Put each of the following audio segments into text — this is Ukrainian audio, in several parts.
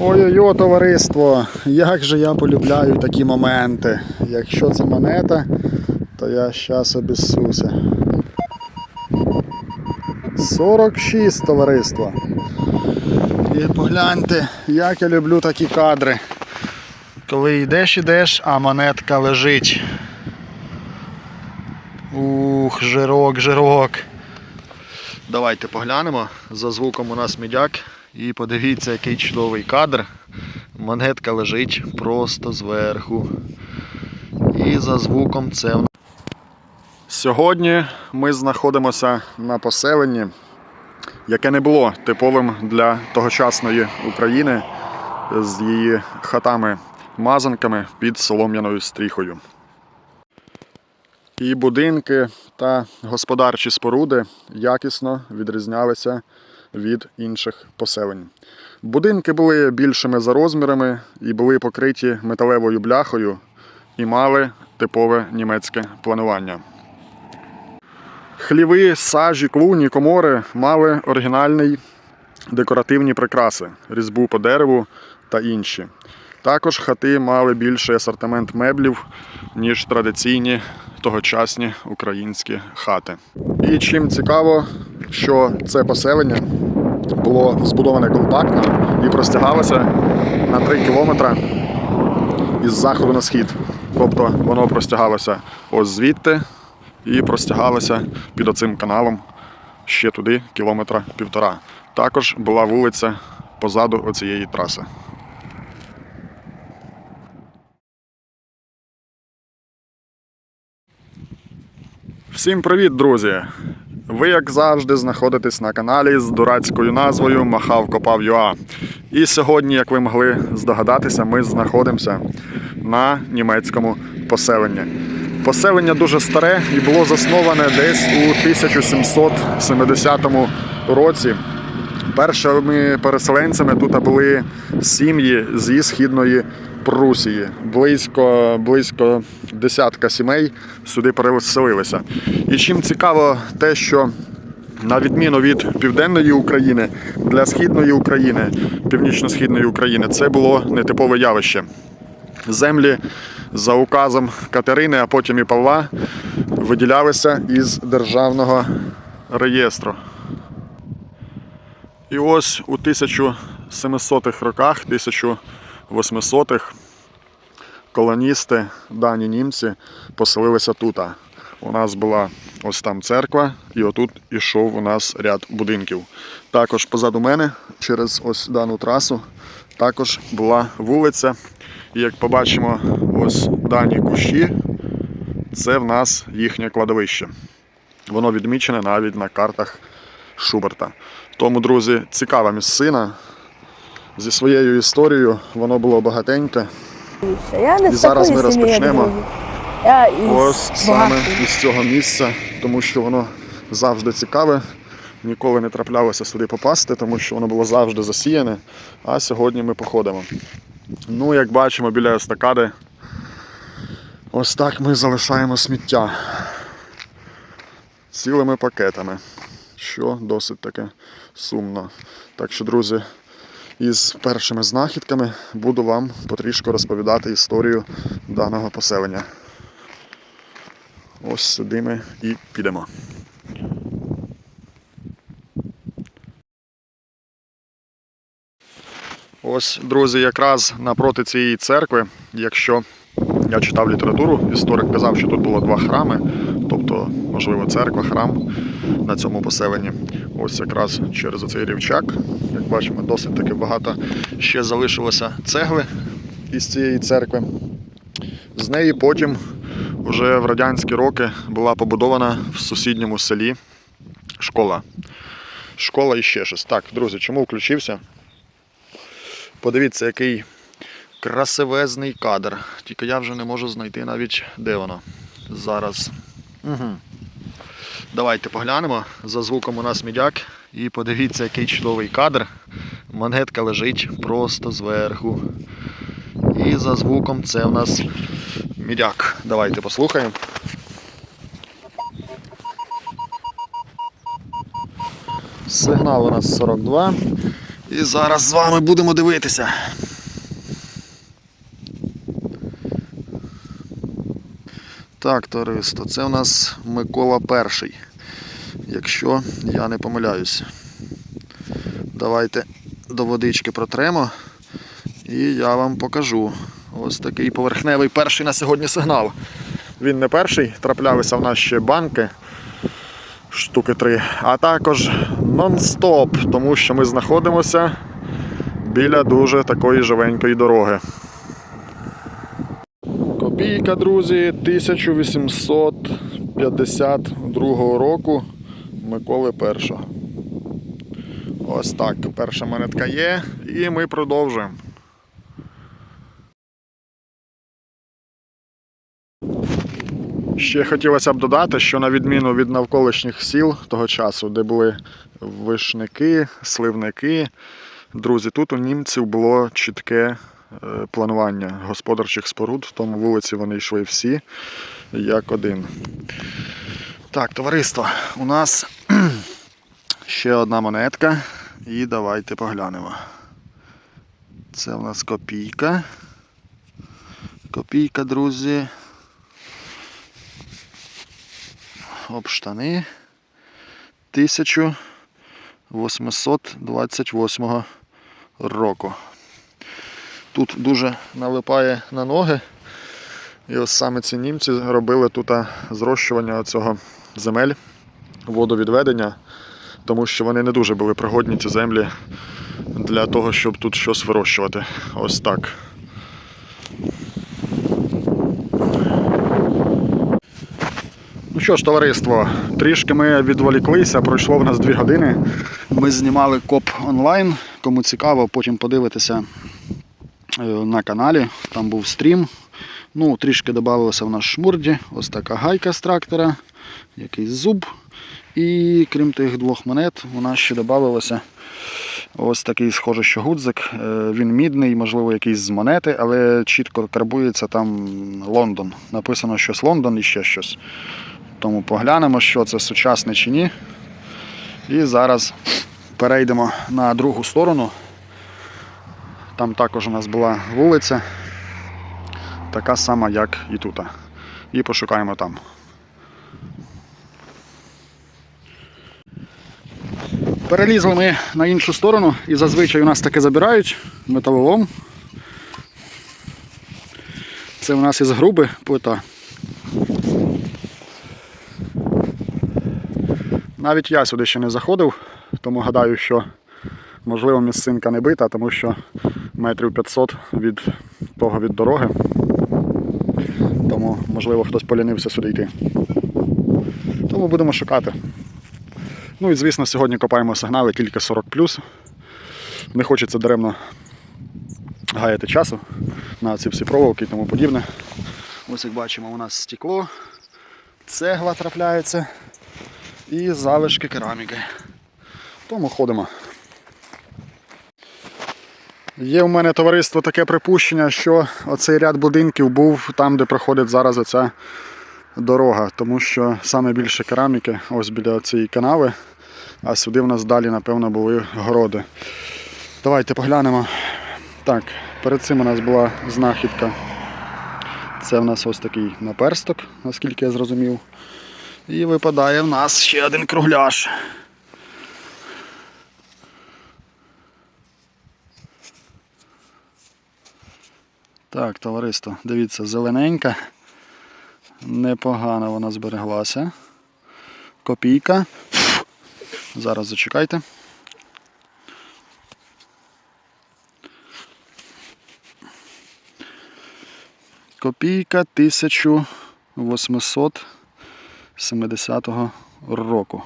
Ой-ой-ой, товариство, як же я полюбляю такі моменти. Якщо це монета, то я щас обіссуся. 46 товариство. І погляньте, як я люблю такі кадри. Коли йдеш, ідеш, а монетка лежить. Ух, жирок, жирок. Давайте поглянемо. За звуком у нас мідяк. І подивіться, який чудовий кадр. Монетка лежить просто зверху. І за звуком це. Сьогодні ми знаходимося на поселенні, яке не було типовим для тогочасної України з її хатами-мазанками під солом'яною стріхою. І будинки та господарчі споруди якісно відрізнялися від інших поселень. Будинки були більшими за розмірами і були покриті металевою бляхою і мали типове німецьке планування. Хліви, сажі, клуні, комори мали оригінальні декоративні прикраси, різьбу по дереву та інші. Також хати мали більший асортимент меблів, ніж традиційні тогочасні українські хати. І чим цікаво, що це поселення було збудоване компактно і простягалося на 3 кілометри із заходу на схід. Тобто воно простягалося ось звідти і простягалося під оцим каналом ще туди кілометра півтора. Також була вулиця позаду оцієї траси. Всім привіт, друзі! Ви, як завжди, знаходитесь на каналі з дурацькою назвою Махав Копав ЮА. І сьогодні, як ви могли здогадатися, ми знаходимося на німецькому поселенні. Поселення дуже старе і було засноване десь у 1770 році. Першими переселенцями тут були сім'ї зі східної Прусії. Близько, близько десятка сімей сюди переселилися. І чим цікаво те, що на відміну від південної України, для східної України, північно-східної України, це було нетипове явище. Землі за указом Катерини, а потім і Павла виділялися із державного реєстру. І ось у 1700-х роках, 1800-х колоністи, дані німці, поселилися тут. У нас була ось там церква, і отут ішов у нас ряд будинків. Також позаду мене, через ось дану трасу, також була вулиця. І як побачимо, ось дані кущі, це в нас їхнє кладовище. Воно відмічене навіть на картах Шуберта. Тому, друзі, цікава місцина. Зі своєю історією воно було багатеньке. Я не І зараз ми розпочнемо. Я із Ось саме із цього місця, тому що воно завжди цікаве. Ніколи не траплялося сюди попасти, тому що воно було завжди засіяне. А сьогодні ми походимо. Ну, як бачимо, біля естакади ось так ми залишаємо сміття цілими пакетами, що досить таке сумно. Так що, друзі, із першими знахідками буду вам потрішку розповідати історію даного поселення. Ось сюди ми і підемо. Ось, друзі, якраз напроти цієї церкви, якщо я читав літературу, історик казав, що тут було два храми, тобто, можливо, церква, храм на цьому поселенні. Ось якраз через оцей рівчак, як бачимо, досить таки багато ще залишилося цегли із цієї церкви. З неї потім, вже в радянські роки, була побудована в сусідньому селі школа. Школа і ще щось. Так, друзі, чому включився? Подивіться, який красивезний кадр. Тільки я вже не можу знайти навіть де воно. Зараз. Угу. Давайте поглянемо. За звуком у нас мідяк. І подивіться, який чудовий кадр. Монетка лежить просто зверху. І за звуком це у нас мідяк. Давайте послухаємо. Сигнал у нас 42. І зараз з вами будемо дивитися. Так, товариство, це у нас Микола Перший. Якщо я не помиляюсь. Давайте до водички протремо. І я вам покажу. Ось такий поверхневий перший на сьогодні сигнал. Він не перший, траплялися в нас ще банки штуки три, а також нон-стоп, тому що ми знаходимося біля дуже такої живенької дороги. Копійка, друзі, 1852 року Миколи І. Ось так, перша монетка є, і ми продовжуємо. Ще хотілося б додати, що на відміну від навколишніх сіл того часу, де були вишники, сливники, друзі, тут у німців було чітке планування господарчих споруд, в тому вулиці вони йшли всі як один. Так, товариство, у нас ще одна монетка, і давайте поглянемо. Це у нас копійка. Копійка, друзі. об штани 1828 року. Тут дуже налипає на ноги. І ось саме ці німці робили тут зрощування цього земель, водовідведення, тому що вони не дуже були пригодні ці землі для того, щоб тут щось вирощувати. Ось так. Ну що ж, товариство, трішки ми відволіклися, пройшло в нас дві години. Ми знімали коп онлайн. Кому цікаво, потім подивитися на каналі. Там був стрім. Ну, трішки додавалося в наш шмурді. Ось така гайка з трактора, якийсь зуб. І крім тих двох монет, у нас ще додавалося ось такий схожий, що гудзик. Е, Він мідний, можливо, якийсь з монети, але чітко карбується там Лондон. Написано щось Лондон і ще щось. Тому поглянемо, що це сучасне чи ні. І зараз перейдемо на другу сторону. Там також у нас була вулиця, така сама, як і тут. І пошукаємо там. Перелізли ми на іншу сторону і зазвичай у нас таке забирають металолом. Це у нас із груби плита. Навіть я сюди ще не заходив, тому гадаю, що можливо місцинка не бита, тому що метрів 500 від того від дороги. Тому, можливо, хтось полінився сюди йти. Тому будемо шукати. Ну і звісно, сьогодні копаємо сигнали тільки 40 Не хочеться даремно гаяти часу на ці всі проволоки і тому подібне. Ось як бачимо, у нас стекло, цегла трапляється і залишки кераміки. Тому ходимо. Є в мене товариство таке припущення, що оцей ряд будинків був там, де проходить зараз оця дорога, тому що саме більше кераміки ось біля цієї канави, а сюди в нас далі, напевно, були городи. Давайте поглянемо. Так, перед цим у нас була знахідка. Це в нас ось такий наперсток, наскільки я зрозумів. І випадає в нас ще один кругляш. Так, товариство, дивіться, зелененька. Непогано вона збереглася. Копійка. Зараз зачекайте. Копійка 1870 року.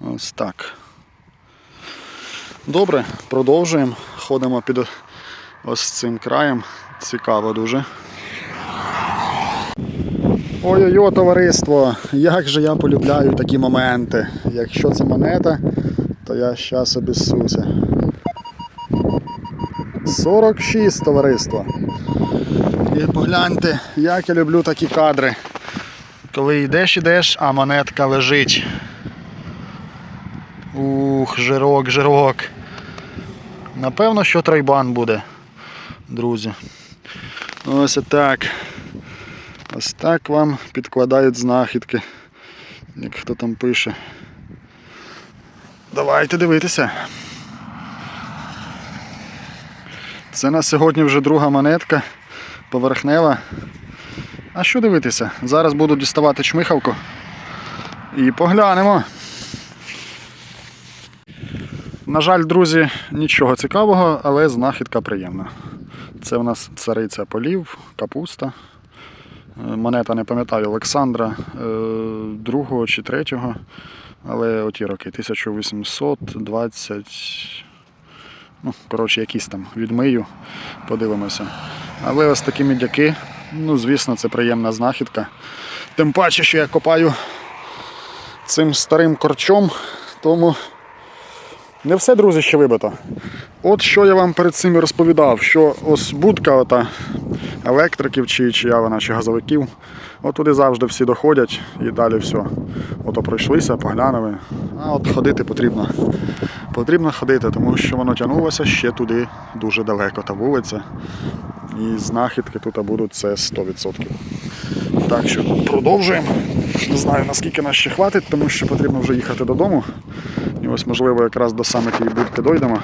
Ось так. Добре, продовжуємо. Ходимо під ось цим краєм. Цікаво дуже. Ой-ой-ой, товариство, як же я полюбляю такі моменти. Якщо це монета, то я щас обіссуся. 46 товариство. І погляньте, як я люблю такі кадри. Коли йдеш, йдеш, а монетка лежить. Ух, жирок, жирок. Напевно, що тройбан буде, друзі. Ось так. Ось так вам підкладають знахідки. Як хто там пише. Давайте дивитися. Це на сьогодні вже друга монетка поверхнева. А що дивитися? Зараз буду діставати чмихавку і поглянемо. На жаль, друзі, нічого цікавого, але знахідка приємна. Це в нас цариця полів, капуста. Е, Монета не пам'ятаю Олександра е, другого чи третього, але оті роки 1820. Ну, коротше, якісь там відмию, подивимося. Але ось такі мідяки, ну, звісно, це приємна знахідка. Тим паче, що я копаю цим старим корчом, тому не все, друзі, ще вибито. От що я вам перед цим розповідав, що ось будка ота електриків чи чия вона, чи газовиків, от туди завжди всі доходять і далі все. Ото пройшлися, поглянули. А от ходити потрібно. Потрібно ходити, тому що воно тягнулося ще туди дуже далеко, та вулиця. І знахідки тут будуть це 100%. Так що продовжуємо. Не знаю наскільки нас ще хватить, тому що потрібно вже їхати додому. І ось, можливо, якраз до саме тієї будки дойдемо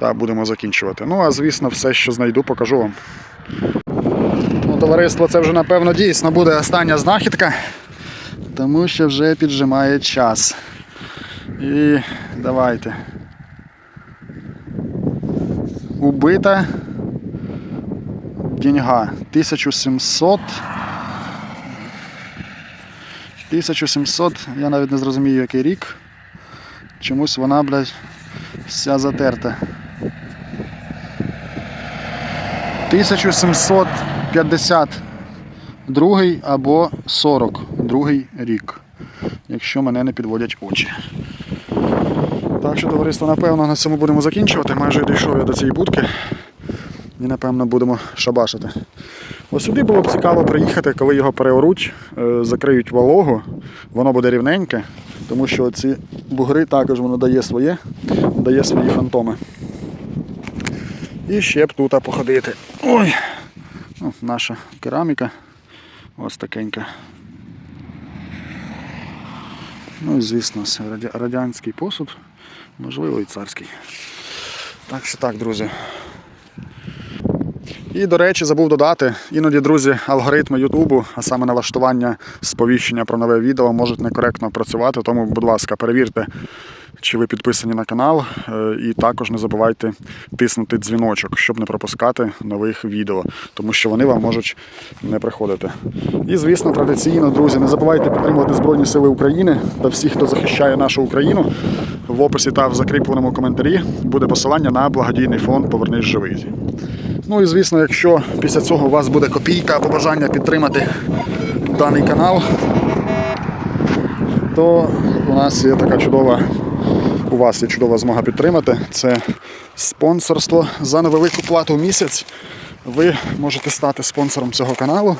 та будемо закінчувати. Ну, а звісно, все, що знайду, покажу вам. Ну, товариство, це вже напевно дійсно буде остання знахідка, тому що вже піджимає час. І давайте. Убита деньга 1700. 1700, я навіть не зрозумію, який рік. Чомусь вона, блядь, вся затерта. 1752 або 42 рік, якщо мене не підводять очі. Так що, товариство, напевно, на цьому будемо закінчувати. Майже дійшов я до цієї будки. І напевно будемо шабашити. Ось сюди було б цікаво приїхати, коли його переоруть, е, закриють вологу, воно буде рівненьке, тому що ці бугри також воно дає своє, дає свої фантоми. І ще б тут походити. Ой! Ну, наша кераміка. Ось такенька. Ну звісно, радянський посуд, можливо і царський. Так що так, друзі. І, до речі, забув додати, іноді, друзі, алгоритми Ютубу, а саме налаштування сповіщення про нове відео можуть некоректно працювати. Тому, будь ласка, перевірте, чи ви підписані на канал. е, І також не забувайте тиснути дзвіночок, щоб не пропускати нових відео, тому що вони вам можуть не приходити. І, звісно, традиційно, друзі, не забувайте підтримувати Збройні Сили України та всіх, хто захищає нашу Україну. В описі та в закріпленому коментарі буде посилання на благодійний фонд Повернись живий. Ну і звісно, якщо після цього у вас буде копійка або бажання підтримати даний канал, то у нас є така чудова, у вас є чудова змога підтримати. Це спонсорство за невелику плату в місяць. Ви можете стати спонсором цього каналу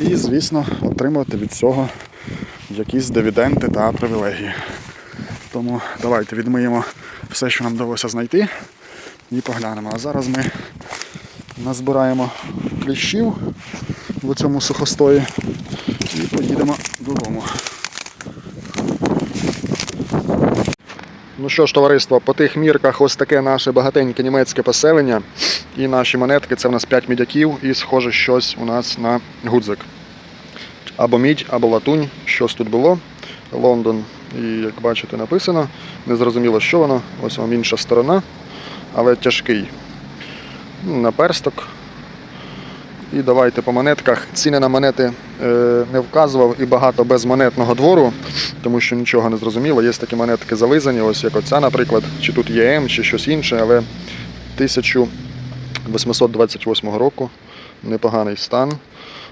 і, звісно, отримувати від цього якісь дивіденди та привілегії. Тому давайте відмиємо все, що нам вдалося знайти, і поглянемо. А зараз ми назбираємо кліщів в цьому сухостої і поїдемо додому. Ну що ж, товариство, по тих мірках ось таке наше багатеньке німецьке поселення. І наші монетки це в нас 5 мідяків і схоже щось у нас на гудзик. Або мідь, або латунь, щось тут було. Лондон. І як бачите, написано. Незрозуміло, що воно. Ось вам інша сторона, але тяжкий. Ну, Наперсток. І давайте по монетках. Ціни на монети е, не вказував і багато без монетного двору, тому що нічого не зрозуміло. Є такі монетки зализані, ось як оця, наприклад, чи тут ЄМ, чи щось інше, але 1828 року непоганий стан.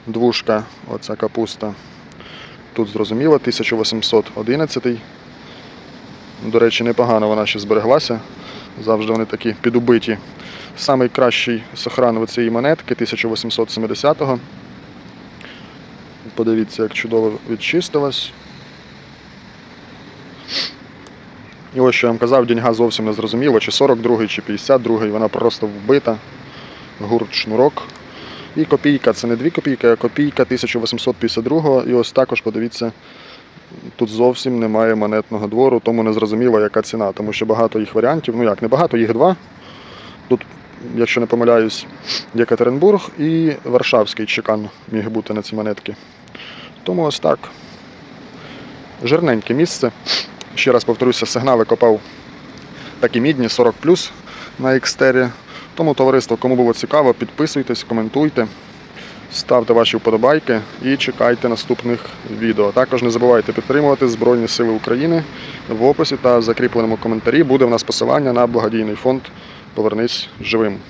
Двушка, оця капуста. Тут зрозуміло, 1811. До речі, непогано вона ще збереглася. Завжди вони такі підубиті. Самий кращий сохран цієї монетки 1870-го. Подивіться, як чудово відчистилась. І ось що я вам казав, діньга зовсім не зрозуміло, чи 42-й, чи 52-й, вона просто вбита. Гурт шнурок. І копійка, це не 2 копійки, а копійка 1852-го. І ось також подивіться, тут зовсім немає монетного двору, тому не зрозуміло, яка ціна, тому що багато їх варіантів. Ну як, не багато, їх два. Тут, якщо не помиляюсь, Єкатеринбург і Варшавський чекан міг бути на ці монетки. Тому ось так. Жирненьке місце. Ще раз повторюся, сигнали копав такі мідні 40 на екстері. Тому, товариство, кому було цікаво, підписуйтесь, коментуйте, ставте ваші вподобайки і чекайте наступних відео. Також не забувайте підтримувати Збройні Сили України. В описі та закріпленому коментарі буде в нас посилання на благодійний фонд Повернись живим.